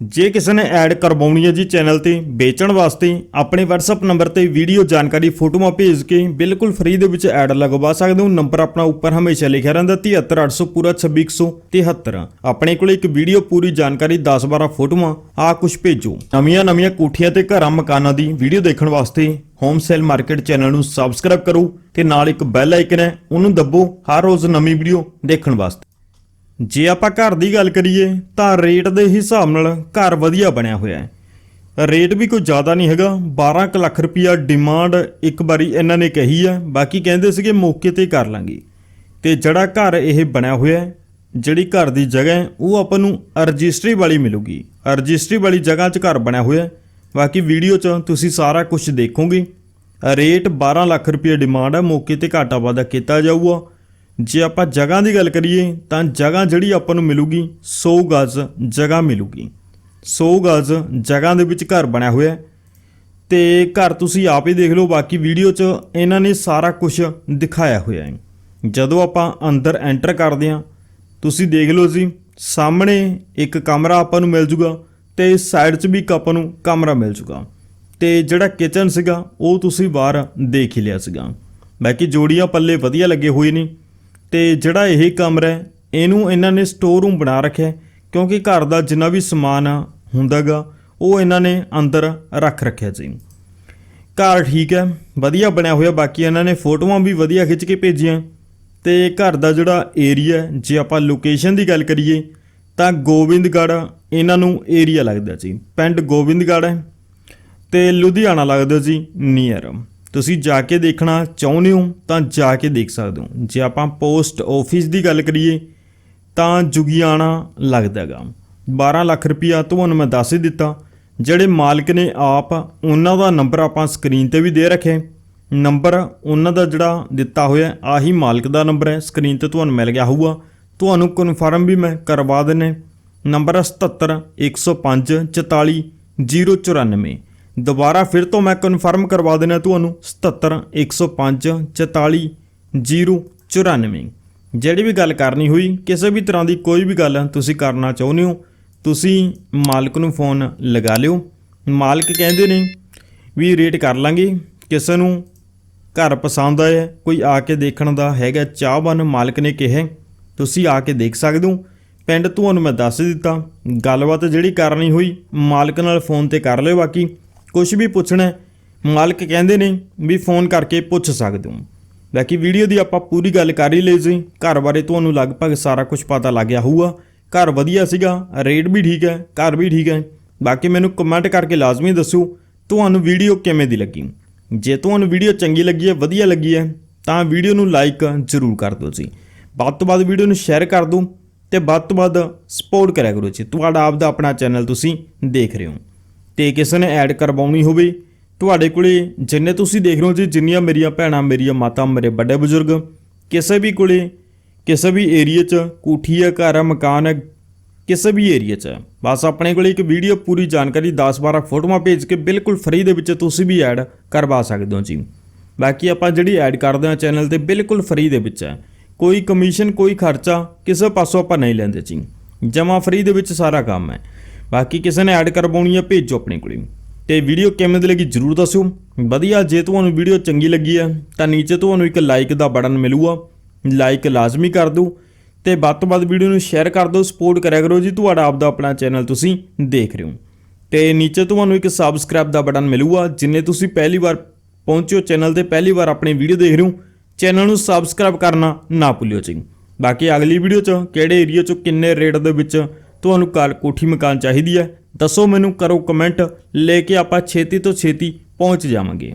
ਜੇ ਕਿਸੇ ਨੇ ਐਡ ਕਰਵਾਉਣੀ ਹੈ ਜੀ ਚੈਨਲ ਤੇ ਵੇਚਣ ਵਾਸਤੇ, ਆਪਣੇ WhatsApp ਨੰਬਰ ਤੇ ਵੀਡੀਓ ਜਾਣਕਾਰੀ, ਫੋਟੋਆਂ ਭੇਜ ਕੇ ਬਿਲਕੁਲ ਫ੍ਰੀ ਦੇ ਵਿੱਚ ਐਡ ਲਗਵਾ ਸਕਦੇ ਹੋ। ਨੰਬਰ ਆਪਣਾ ਉੱਪਰ ਹਮੇਸ਼ਾ ਲਿਖਿਆ ਰਹਿੰਦਾ 73800 ਪੂਰਾ 26173 ਆਪਣੇ ਕੋਲ ਇੱਕ ਵੀਡੀਓ ਪੂਰੀ ਜਾਣਕਾਰੀ 10-12 ਫੋਟੋਆਂ, ਆ ਕੁਝ ਭੇਜੋ। ਨਵੀਆਂ ਨਵੀਆਂ ਕੋਠੀਆਂ ਤੇ ਘਰਾਂ ਮਕਾਨਾਂ ਦੀ ਵੀਡੀਓ ਦੇਖਣ ਵਾਸਤੇ ਹੋਮ ਸੇਲ ਮਾਰਕੀਟ ਚੈਨਲ ਨੂੰ ਸਬਸਕ੍ਰਾਈਬ ਕਰੋ ਤੇ ਨਾਲ ਇੱਕ ਬੈਲ ਆਈਕਨ ਹੈ, ਉਹਨੂੰ ਦੱਬੋ ਹਰ ਰੋਜ਼ ਨਵੀਂ ਵੀਡੀਓ ਦੇਖਣ ਵਾਸਤੇ। ਜੇ ਆਪਾਂ ਘਰ ਦੀ ਗੱਲ ਕਰੀਏ, ਤਾਂ ਰੇਟ ਦੇ ਹਿਸਾਬ ਨਾਲ ਘਰ ਵਧੀਆ ਬਣਿਆ ਹੋਇਆ ਹੈ। ਰੇਟ ਵੀ ਕੋਈ ਜ਼ਿਆਦਾ ਨਹੀਂ ਹੈਗਾ। 12 ਕੁ ਲੱਖ ਰੁਪਈਆ ਡਿਮਾਂਡ ਇੱਕ ਵਾਰੀ ਇਹਨਾਂ ਨੇ ਕਹੀ ਹੈ ਬਾਕੀ ਕਹਿੰਦੇ ਸੀਗੇ ਮੌਕੇ ਤੇ ਕਰ ਲਾਂਗੇ। ਤੇ ਜਿਹੜਾ ਘਰ ਇਹ ਬਣਿਆ ਹੋਇਆ ਹੈ, ਜਿਹੜੀ ਘਰ ਦੀ ਜਗ੍ਹਾ ਹੈ, ਉਹ ਆਪਾਂ ਨੂੰ ਰਜਿਸਟਰੀ ਵਾਲੀ ਮਿਲੂਗੀ। ਰਜਿਸਟਰੀ ਵਾਲੀ ਜਗ੍ਹਾ 'ਚ ਘਰ ਬਣਿਆ ਹੋਇਆ ਬਾਕੀ ਵੀਡੀਓ 'ਚ ਤੁਸੀਂ ਸਾਰਾ ਕੁਝ ਦੇਖੋਗੇ। ਰੇਟ 12 ਲੱਖ ਰੁਪਏ ਡਿਮਾਂਡ ਹੈ ਮੌਕੇ ਤੇ ਘਾਟਾ ਵਾਧਾ ਕੀਤਾ ਜਾਊਗਾ। ਜੇ ਆਪਾਂ ਜਗ੍ਹਾ ਦੀ ਗੱਲ ਕਰੀਏ, ਤਾਂ ਜਗ੍ਹਾ ਜਿਹੜੀ ਆਪਾਂ ਨੂੰ ਮਿਲੂਗੀ 100 ਗਜ਼ ਜਗ੍ਹਾ ਮਿਲੂਗੀ। 100 ਗਜ਼ ਜਗ੍ਹਾ ਦੇ ਵਿੱਚ ਘਰ ਬਣਿਆ ਹੋਇਆ ਹੈ। ਤੇ ਘਰ ਤੁਸੀਂ ਆਪ ਹੀ ਦੇਖ ਲਓ, ਬਾਕੀ ਵੀਡੀਓ 'ਚ ਇਹਨਾਂ ਨੇ ਸਾਰਾ ਕੁਝ ਦਿਖਾਇਆ ਹੋਇਆ ਹੈ। ਜਦੋਂ ਆਪਾਂ ਅੰਦਰ ਐਂਟਰ ਕਰਦੇ ਹਾਂ, ਤੁਸੀਂ ਦੇਖ ਲਓ ਜੀ, ਸਾਹਮਣੇ ਇੱਕ ਕਮਰਾ ਆਪਾਂ ਨੂੰ ਮਿਲ ਜੂਗਾ ਤੇ ਸਾਈਡ 'ਚ ਵੀ ਇੱਕ ਆਪਾਂ ਨੂੰ ਕਮਰਾ ਮਿਲ ਜੂਗਾ। ਤੇ ਜਿਹੜਾ ਕਿਚਨ ਸੀਗਾ, ਉਹ ਤੁਸੀਂ ਬਾਹਰ ਦੇਖ ਹੀ ਲਿਆ ਸੀਗਾ। ਬਾਕੀ ਜੋੜੀਆਂ ਪੱਲੇ ਵਧੀਆ ਲੱਗੇ ਹੋਏ ਨੇ। ਤੇ ਜਿਹੜਾ ਇਹ ਕਮਰਾ ਹੈ, ਇਹਨੂੰ ਇਹਨਾਂ ਨੇ ਸਟੋਰ ਰੂਮ ਬਣਾ ਰੱਖਿਆ ਕਿਉਂਕਿ ਘਰ ਦਾ ਜਿੰਨਾ ਵੀ ਸਮਾਨ ਹੁੰਦਾਗਾ, ਉਹ ਇਹਨਾਂ ਨੇ ਅੰਦਰ ਰੱਖ ਰੱਖਿਆ ਜੀ। ਘਰ ਠੀਕ ਹੈ, ਵਧੀਆ ਬਣਿਆ ਹੋਇਆ, ਬਾਕੀ ਇਹਨਾਂ ਨੇ ਫੋਟੋਆਂ ਵੀ ਵਧੀਆ ਖਿੱਚ ਕੇ ਭੇਜੀਆਂ। ਤੇ ਘਰ ਦਾ ਜਿਹੜਾ ਏਰੀਆ ਜੇ ਆਪਾਂ ਲੋਕੇਸ਼ਨ ਦੀ ਗੱਲ ਕਰੀਏ, ਤਾਂ ਗੋਬਿੰਦਗੜ੍ਹ ਇਹਨਾਂ ਨੂੰ ਏਰੀਆ ਲੱਗਦਾ ਜੀ। ਪਿੰਡ ਗੋਬਿੰਦਗੜ੍ਹ ਹੈ ਤੇ ਲੁਧਿਆਣਾ ਲੱਗਦਾ ਜੀ ਨੀਅਰ ਤੁਸੀਂ ਜਾ ਕੇ ਦੇਖਣਾ ਚਾਹੁੰਦੇ ਹੋ ਤਾਂ ਜਾ ਕੇ ਦੇਖ ਸਕਦੇ ਹੋ। ਜੇ ਆਪਾਂ ਪੋਸਟ ਆਫਿਸ ਦੀ ਗੱਲ ਕਰੀਏ, ਤਾਂ ਜੁਗਿਆਣਾ ਲੱਗਦਾਗਾ 12 ਲੱਖ ਰੁਪਇਆ ਤੁਹਾਨੂੰ ਮੈਂ ਦੱਸ ਹੀ ਦਿੱਤਾ। ਜਿਹੜੇ ਮਾਲਕ ਨੇ ਆਪ, ਉਹਨਾਂ ਦਾ ਨੰਬਰ ਆਪਾਂ ਸਕਰੀਨ ਤੇ ਵੀ ਦੇ ਰੱਖਿਆ ਨੰਬਰ ਉਹਨਾਂ ਦਾ ਜਿਹੜਾ ਦਿੱਤਾ ਹੋਇਆ ਆਹੀ ਮਾਲਕ ਦਾ ਨੰਬਰ ਹੈ। ਸਕਰੀਨ ਤੇ ਤੁਹਾਨੂੰ ਮਿਲ ਗਿਆ ਹੋਊਗਾ। ਤੁਹਾਨੂੰ ਕਨਫਰਮ ਵੀ ਮੈਂ ਕਰਵਾ ਦਿੰਨੇ ਨੰਬਰ ਹੈ 77 105 44 094 ਦੁਬਾਰਾ ਫਿਰ ਤੋਂ ਮੈਂ ਕਨਫਰਮ ਕਰਵਾ ਦੇਣਾ ਤੁਹਾਨੂੰ 77 105 44 094 ਜਿਹੜੀ ਵੀ ਗੱਲ ਕਰਨੀ ਹੋਈ, ਕਿਸੇ ਵੀ ਤਰ੍ਹਾਂ ਦੀ ਕੋਈ ਵੀ ਗੱਲ ਤੁਸੀਂ ਕਰਨਾ ਚਾਹੁੰਦੇ ਹੋ, ਤੁਸੀਂ ਮਾਲਕ ਨੂੰ ਫੋਨ ਲਗਾ ਲਿਓ। ਮਾਲਕ ਕਹਿੰਦੇ ਨੇ ਵੀ ਰੇਟ ਕਰ ਲਾਂਗੇ। ਕਿਸੇ ਨੂੰ ਘਰ ਪਸੰਦ ਆਇਆ, ਕੋਈ ਆ ਕੇ ਦੇਖਣ ਦਾ ਹੈਗਾ ਚਾਹਵਾਨ, ਮਾਲਕ ਨੇ ਕਿਹਾ, ਤੁਸੀਂ ਆ ਕੇ ਦੇਖ ਸਕਦੇ ਹੋ। ਪਿੰਡ ਤੁਹਾਨੂੰ ਮੈਂ ਦੱਸ ਦਿੱਤਾ। ਗੱਲਬਾਤ ਜਿਹੜੀ ਕਰਨੀ ਹੋਈ, ਮਾਲਕ ਨਾਲ ਫੋਨ ਤੇ ਕਰ ਲਿਓ ਬਾਕੀ। ਕੁਝ ਵੀ ਪੁੱਛਣਾ ਮਾਲਕ ਕਹਿੰਦੇ ਨੇ ਵੀ ਫੋਨ ਕਰਕੇ ਪੁੱਛ ਸਕਦੇ ਹੋ। ਬਾਕੀ ਵੀਡੀਓ ਦੀ ਆਪਾਂ ਪੂਰੀ ਗੱਲ ਕਰ ਹੀ ਲਈ ਸੀ। ਘਰ ਬਾਰੇ ਤੁਹਾਨੂੰ ਲਗਭਗ ਸਾਰਾ ਕੁਝ ਪਤਾ ਲੱਗ ਗਿਆ ਹੋਊਗਾ। ਘਰ ਵਧੀਆ ਸੀਗਾ, ਰੇਟ ਵੀ ਠੀਕ ਹੈ, ਘਰ ਵੀ ਠੀਕ ਹੈ। ਬਾਕੀ ਮੈਨੂੰ ਕਮੈਂਟ ਕਰਕੇ ਲਾਜ਼ਮੀ ਦੱਸੋ, ਤੁਹਾਨੂੰ ਵੀਡੀਓ ਕਿਵੇਂ ਦੀ ਲੱਗੀ? ਜੇ ਤੁਹਾਨੂੰ ਵੀਡੀਓ ਚੰਗੀ ਲੱਗੀ ਹੈ, ਵਧੀਆ ਲੱਗੀ ਹੈ, ਤਾਂ ਵੀਡੀਓ ਨੂੰ ਲਾਈਕ ਜ਼ਰੂਰ ਕਰ ਦਿਓ ਜੀ। ਵੱਧ ਤੋਂ ਵੱਧ ਵੀਡੀਓ ਨੂੰ ਸ਼ੇਅਰ ਕਰ ਦਿਓ ਤੇ ਵੱਧ ਤੋਂ ਵੱਧ ਸਪੋਰਟ ਕਰਿਆ ਕਰੋ ਜੀ। ਤੁਹਾਡਾ ਆਪ ਦਾ ਆਪਣਾ ਚੈਨਲ ਤੁਸੀਂ ਦੇਖ ਰਹੇ ਹੋ। ਤੇ ਕਿਸੇ ਨੇ ਐਡ ਕਰਵਾਉਣੀ ਹੋਵੇ। ਤੁਹਾਡੇ ਕੋਲੇ ਜਿੰਨੇ ਤੁਸੀਂ ਦੇਖ ਰਹੇ ਹੋ ਜੀ, ਜਿੰਨੀਆਂ ਮੇਰੀਆਂ ਭੈਣਾਂ, ਮੇਰੀਆਂ ਮਾਤਾ, ਮੇਰੇ ਵੱਡੇ ਬਜ਼ੁਰਗ, ਕਿਸੇ ਵੀ ਕੋਲੇ, ਕਿਸੇ ਵੀ ਏਰੀਆ 'ਚ ਕੋਠੀ ਹੈ, ਘਰ ਹੈ, ਮਕਾਨ ਹੈ, ਕਿਸੇ ਵੀ ਏਰੀਆ 'ਚ। ਹੈ। ਬਸ ਆਪਣੇ ਕੋਲੇ ਇੱਕ ਵੀਡੀਓ ਪੂਰੀ ਜਾਣਕਾਰੀ 10-12 ਫੋਟੋਆਂ ਭੇਜ ਕੇ ਬਿਲਕੁਲ ਫ੍ਰੀ ਦੇ ਵਿੱਚ ਤੁਸੀਂ ਵੀ ਐਡ ਕਰਵਾ ਸਕਦੇ ਹੋ ਜੀ। ਬਾਕੀ ਆਪਾਂ ਜਿਹੜੀ ਐਡ ਕਰਦੇ ਹਾਂ ਚੈਨਲ ਤੇ ਬਿਲਕੁਲ ਫ੍ਰੀ ਦੇ ਵਿੱਚ ਹੈ। ਕੋਈ ਕਮਿਸ਼ਨ ਕੋਈ ਖਰਚਾ ਕਿਸੇ ਪਾਸੋਂ ਆਪਾਂ ਨਹੀਂ ਲੈਂਦੇ ਜੀ। ਜਮਾ ਫ੍ਰੀ ਦੇ ਵਿੱਚ ਸਾਰਾ ਕੰਮ ਹੈ। ਬਾਕੀ ਕਿਸੇ ਨੇ ਐਡ ਕਰਵਾਉਣੀ ਹੈ ਭੇਜੋ ਆਪਣੇ ਕੋਲੇ ਤੇ ਵੀਡੀਓ ਕਿਵੇਂ ਦੀ ਲੱਗੀ ਜਰੂਰ ਦੱਸਿਓ। ਵਧੀਆ, ਜੇ ਤੁਹਾਨੂੰ ਵੀਡੀਓ ਚੰਗੀ ਲੱਗੀ ਹੈ ਤਾਂ ਨੀਚੇ ਤੁਹਾਨੂੰ ਇੱਕ ਲਾਈਕ ਦਾ ਬਟਨ ਮਿਲੂਗਾ। ਲਾਈਕ ਲਾਜ਼ਮੀ ਕਰ ਦਿਓ ਤੇ ਵੱਧ ਤੋਂ ਵੱਧ ਵੀਡੀਓ ਨੂੰ ਸ਼ੇਅਰ ਕਰ ਦਿਓ ਸਪੋਰਟ ਕਰਿਆ ਕਰੋ ਜੀ, ਤੁਹਾਡਾ ਆਪਦਾ ਆਪਣਾ ਚੈਨਲ ਤੁਸੀਂ ਦੇਖ ਰਹੇ ਹੋ। ਤੇ ਨੀਚੇ ਤੁਹਾਨੂੰ ਇੱਕ ਸਬਸਕ੍ਰਾਈਬ ਦਾ ਬਟਨ ਮਿਲੂਗਾ, ਜਿੰਨੇ ਤੁਸੀਂ ਪਹਿਲੀ ਵਾਰ ਪਹੁੰਚਿਓ ਚੈਨਲ ਤੇ, ਪਹਿਲੀ ਵਾਰ ਆਪਣੀ ਵੀਡੀਓ ਦੇਖ ਰਹੇ ਹੋ ਚੈਨਲ ਨੂੰ ਸਬਸਕ੍ਰਾਈਬ ਕਰਨਾ ਨਾ ਭੁੱਲਿਓ ਜੀ। ਬਾਕੀ ਅਗਲੀ ਵੀਡੀਓ 'ਚ ਕਿਹੜੇ ਏਰੀਆ 'ਚ, ਕਿੰਨੇ ਰੇਟ ਦੇ ਵਿੱਚ ਤੁਹਾਨੂੰ ਕਾਰ ਕੋਠੀ ਮਕਾਨ ਚਾਹੀਦੀ ਹੈ, ਦੱਸੋ ਮੈਨੂੰ, ਕਰੋ ਕਮੈਂਟ ਲੈ ਕੇ ਆਪਾਂ ਛੇਤੀ ਤੋਂ ਛੇਤੀ ਪਹੁੰਚ ਜਾਵਾਂਗੇ।